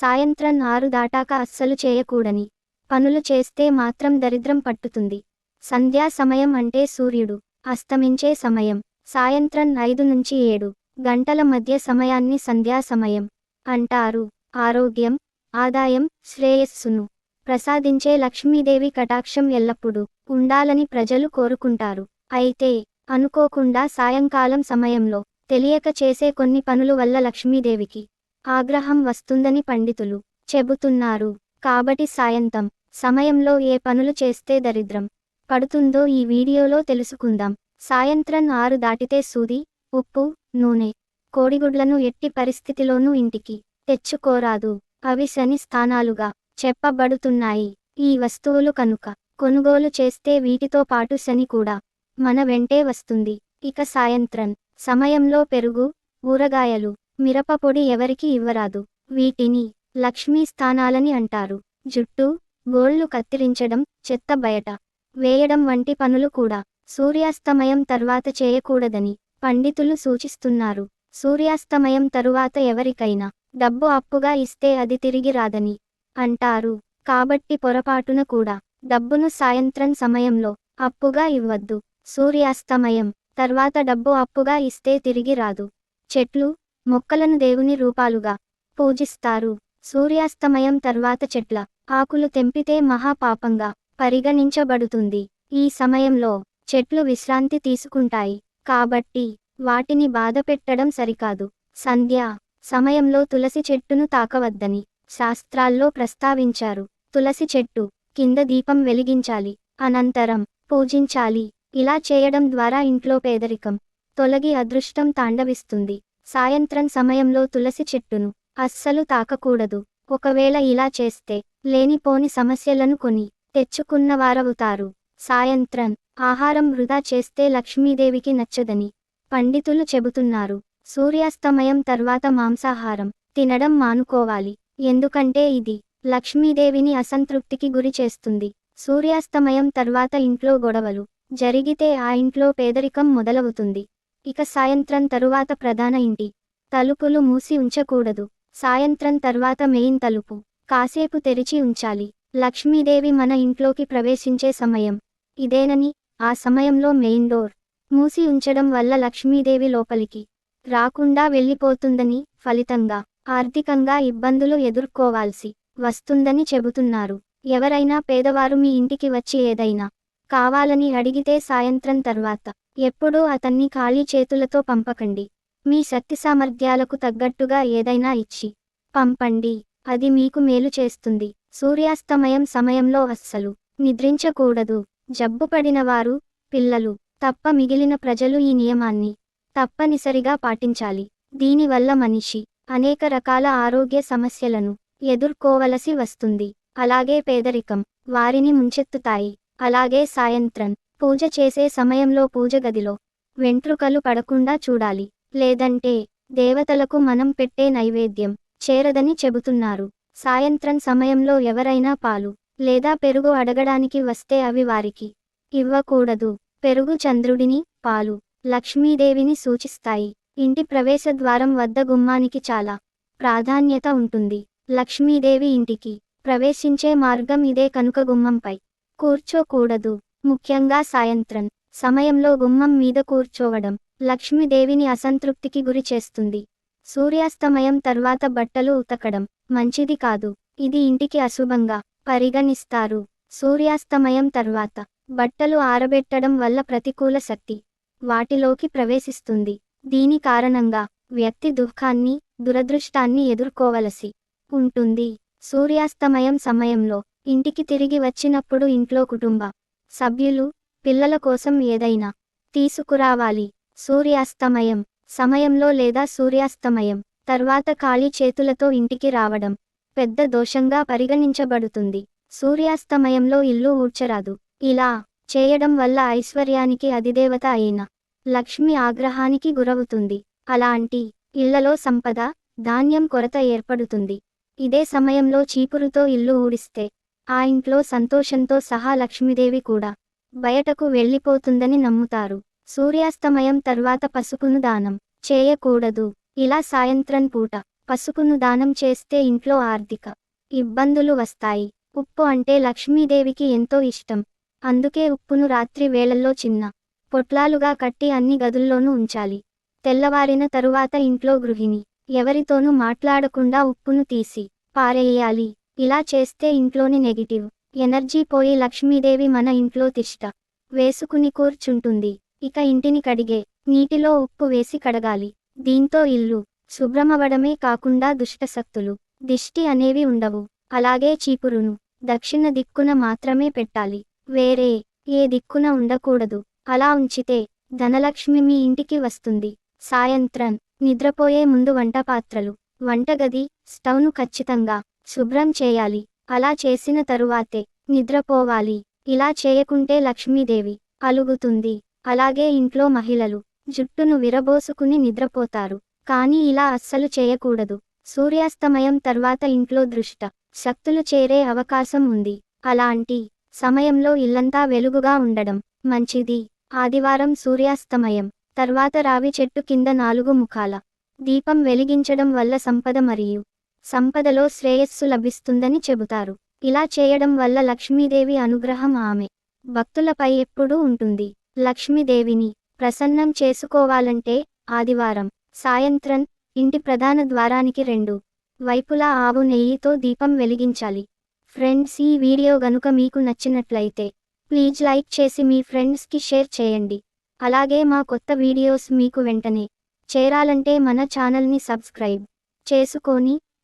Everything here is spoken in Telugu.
సాయంత్రం ఆరు దాటాక అస్సలు చేయకూడని పనులు చేస్తే మాత్రం దరిద్రం పట్టుతుంది. సంధ్యా సమయం అంటే సూర్యుడు. అస్తమించే సమయం. సాయంత్రం ఐదు నుంచి ఏడు గంటల మధ్య సమయాన్ని సంధ్యా సమయం అంటారు. ఆరోగ్యం ఆదాయం శ్రేయస్సును ప్రసాదించే లక్ష్మీదేవి కటాక్షం ఎల్లప్పుడూ ఉండాలని ప్రజలు కోరుకుంటారు. అయితే అనుకోకుండా సాయంకాలం సమయంలో తెలియక చేసే కొన్ని పనులు వల్ల లక్ష్మీదేవికి ఆగ్రహం వస్తుందని పండితులు చెబుతున్నారు. కాబట్టి సాయంత్రం సమయంలో ఏ పనులు చేస్తే దరిద్రం పడుతుందో ఈ వీడియోలో తెలుసుకుందాం. సాయంత్రం ఆరు దాటితే సూది ఉప్పు నూనె కోడిగుడ్లను ఎట్టి పరిస్థితిలోనూ ఇంటికి తెచ్చుకోరాదు. అవి శని స్థానాలుగా చెప్పబడుతున్నాయి. ఈ వస్తువులు కనుక కొనుగోలు చేస్తే వీటితో పాటు శని కూడా మన వెంటే వస్తుంది. ఇక సాయంత్రం సమయంలో పెరుగు ఊరగాయలు మిరపపొడి ఎవరికి ఇవ్వరాదు. వీటిని లక్ష్మీ స్థానాలని అంటారు. జుట్టు గోళ్ళు కత్తిరించడం చెత్త బయట. వేయడం వంటి పనులు కూడా సూర్యాస్తమయం తర్వాత చేయకూడదని పండితులు సూచిస్తున్నారు. సూర్యాస్తమయం తరువాత ఎవరికైనా డబ్బు అప్పుగా ఇస్తే అది తిరిగి రాదని అంటారు. కాబట్టి పొరపాటున కూడా డబ్బును సాయంత్రం సమయంలో అప్పుగా ఇవ్వద్దు. సూర్యాస్తమయం తర్వాత డబ్బు అప్పుగా ఇస్తే తిరిగి రాదు. చెట్లు మొక్కలను దేవుని రూపాలుగా పూజిస్తారు. సూర్యాస్తమయం తర్వాత చెట్ల ఆకులు తెంపితే మహాపాపంగా పరిగణించబడుతుంది. ఈ సమయంలో చెట్లు విశ్రాంతి తీసుకుంటాయి. కాబట్టి వాటిని బాధపెట్టడం సరికాదు. సంధ్య సమయంలో తులసి చెట్టును తాకవద్దని శాస్త్రాల్లో ప్రస్తావించారు. తులసి చెట్టు కింద దీపం వెలిగించాలి. అనంతరం పూజించాలి. ఇలా చేయడం ద్వారా ఇంట్లో పేదరికం తొలగి అదృష్టం తాండవిస్తుంది. సాయంత్రం సమయంలో తులసి చెట్టును అస్సలు తాకకూడదు. ఒకవేళ ఇలా చేస్తే లేనిపోని సమస్యలను కొని తెచ్చుకున్నవారవుతారు సాయంత్రం ఆహారం వృధా చేస్తే లక్ష్మీదేవికి నచ్చదని పండితులు చెబుతున్నారు. సూర్యాస్తమయం తర్వాత మాంసాహారం తినడం మానుకోవాలి. ఎందుకంటే ఇది లక్ష్మీదేవిని అసంతృప్తికి గురి చేస్తుంది. సూర్యాస్తమయం తర్వాత ఇంట్లో గొడవలు జరిగితే ఆ ఇంట్లో పేదరికం మొదలవుతుంది. ఇక సాయంత్రం తరువాత ప్రధాన ఇంటి. తలుపులు మూసి ఉంచకూడదు. సాయంత్రం తర్వాత మెయిన్ తలుపు. కాసేపు తెరిచి ఉంచాలి. లక్ష్మీదేవి మన ఇంట్లోకి ప్రవేశించే సమయం. ఇదేనని ఆ సమయంలో మెయిన్ డోర్ మూసి ఉంచడం వల్ల లక్ష్మీదేవి లోపలికి రాకుండా వెళ్ళిపోతుందని ఫలితంగా ఆర్థికంగా ఇబ్బందులు ఎదుర్కోవాల్సి వస్తుందని చెబుతున్నారు. ఎవరైనా పేదవారు మీ ఇంటికి వచ్చి ఏదైనా కావాలని అడిగితే సాయంత్రం తర్వాత. ఎప్పుడూ అతన్ని ఖాళీ చేతులతో పంపకండి. మీ శక్తి సామర్థ్యాలకు తగ్గట్టుగా ఏదైనా ఇచ్చి పంపండి. అది మీకు మేలు చేస్తుంది. సూర్యాస్తమయం సమయంలో అస్సలు నిద్రించకూడదు. జబ్బుపడిన వారు పిల్లలు తప్ప మిగిలిన ప్రజలు ఈ నియమాన్ని తప్పనిసరిగా పాటించాలి. దీనివల్ల మనిషి అనేక రకాల ఆరోగ్య సమస్యలను ఎదుర్కోవలసి వస్తుంది. అలాగే పేదరికం వారిని ముంచెత్తుతాయి. అలాగే సాయంత్రం. పూజ చేసే సమయంలో పూజ గదిలో వెంట్రుకలు పడకుండా చూడాలి. లేదంటే దేవతలకు మనం పెట్టే నైవేద్యం చేరదని చెబుతున్నారు. సాయంత్రం సమయంలో ఎవరైనా పాలు లేదా పెరుగు అడగడానికి వస్తే అవి వారికి ఇవ్వకూడదు. పెరుగు చంద్రుడిని పాలు లక్ష్మీదేవిని సూచిస్తాయి. ఇంటి ప్రవేశద్వారం వద్ద గుమ్మానికి చాలా ప్రాధాన్యత ఉంటుంది. లక్ష్మీదేవి ఇంటికి ప్రవేశించే మార్గం ఇదే కనుక గుమ్మంపై కూర్చోకూడదు. ముఖ్యంగా సాయంత్రం. సమయంలో గుమ్మం మీద కూర్చోవడం లక్ష్మీదేవిని అసంతృప్తికి గురి చేస్తుంది. సూర్యాస్తమయం తర్వాత బట్టలు ఉతకడం మంచిది కాదు. ఇది ఇంటికి అశుభంగా పరిగణిస్తారు. సూర్యాస్తమయం తర్వాత బట్టలు ఆరబెట్టడం వల్ల ప్రతికూల శక్తి వాటిలోకి ప్రవేశిస్తుంది. దీని కారణంగా వ్యక్తి దుఃఖాన్ని దురదృష్టాన్ని ఎదుర్కోవలసి ఉంటుంది. సూర్యాస్తమయం సమయంలో ఇంటికి తిరిగి వచ్చినప్పుడు ఇంట్లో కుటుంబ సభ్యులు పిల్లల కోసం ఏదైనా తీసుకురావాలి. సూర్యాస్తమయం సమయంలో లేదా సూర్యాస్తమయం తర్వాత ఖాళీ చేతులతో ఇంటికి రావడం పెద్ద దోషంగా పరిగణించబడుతుంది. సూర్యాస్తమయంలో ఇల్లు ఊడ్చరాదు. ఇలా చేయడం వల్ల ఐశ్వర్యానికి అధిదేవత అయిన లక్ష్మి ఆగ్రహానికి గురవుతుంది. అలాంటి ఇళ్ళలో సంపద ధాన్యం కొరత ఏర్పడుతుంది. ఇదే సమయంలో చీపురుతో ఇల్లు ఊడిస్తే ఆ ఇంట్లో సంతోషంతో సహా లక్ష్మీదేవి కూడా బయటకు వెళ్ళిపోతుందని నమ్ముతారు. సూర్యాస్తమయం తర్వాత పసుపును దానం చేయకూడదు. ఇలా సాయంత్రం పూట పసుపును దానం చేస్తే ఇంట్లో ఆర్థిక ఇబ్బందులు వస్తాయి. ఉప్పు అంటే లక్ష్మీదేవికి ఎంతో ఇష్టం. అందుకే ఉప్పును రాత్రి వేళల్లో చిన్న పొట్లాలుగా కట్టి అన్ని గదుల్లోనూ ఉంచాలి. తెల్లవారిన తరువాత ఇంట్లో గృహిణి ఎవరితోనూ మాట్లాడకుండా ఉప్పును తీసి పారేయాలి. ఇలా చేస్తే ఇంట్లోని నెగిటివ్ ఎనర్జీ పోయి లక్ష్మీదేవి మన ఇంట్లో తిష్ట వేసుకుని కూర్చుంటుంది. ఇక ఇంటిని కడిగే నీటిలో ఉప్పు వేసి కడగాలి. దీంతో ఇల్లు శుభ్రమవడమే కాకుండా దుష్టశక్తులు దిష్టి అనేవి ఉండవు. అలాగే చీపురును దక్షిణ దిక్కున మాత్రమే పెట్టాలి. వేరే ఏ దిక్కున ఉండకూడదు. అలా ఉంచితే ధనలక్ష్మి మీ ఇంటికి వస్తుంది. సాయంత్రం నిద్రపోయే ముందు వంట పాత్రలు వంటగది స్టవ్ను ఖచ్చితంగా శుభ్రం చేయాలి. అలా చేసిన తరువాతే నిద్రపోవాలి. ఇలా చేయకుంటే లక్ష్మీదేవి అలుగుతుంది. అలాగే ఇంట్లో మహిళలు జుట్టును విరబోసుకుని నిద్రపోతారు. కానీ ఇలా అస్సలు చేయకూడదు. సూర్యాస్తమయం తర్వాత ఇంట్లో దృష్ట శక్తులు చేరే అవకాశం ఉంది. అలాంటి సమయంలో ఇల్లంతా వెలుగుగా ఉండడం మంచిది. ఆదివారం సూర్యాస్తమయం తర్వాత రావి చెట్టు కింద నాలుగు ముఖాల దీపం వెలిగించడం వల్ల సంపద మరియు సంపదలో శ్రేయస్సు లభిస్తుందని చెబుతారు. ఇలా చేయడం వల్ల లక్ష్మీదేవి అనుగ్రహం ఆమె. భక్తులపై ఎప్పుడూ ఉంటుంది. లక్ష్మీదేవిని ప్రసన్నం చేసుకోవాలంటే ఆదివారం సాయంత్రం ఇంటి ప్రధాన ద్వారానికి రెండు వైపులా ఆవు నెయ్యితో దీపం వెలిగించాలి. ఫ్రెండ్స్ ఈ వీడియో గనుక మీకు నచ్చినట్లయితే ప్లీజ్ లైక్ చేసి మీ ఫ్రెండ్స్కి షేర్ చేయండి. అలాగే మా కొత్త వీడియోస్ మీకు వెంటనే చేరాలంటే మన ఛానల్ని సబ్స్క్రైబ్ చేసుకొని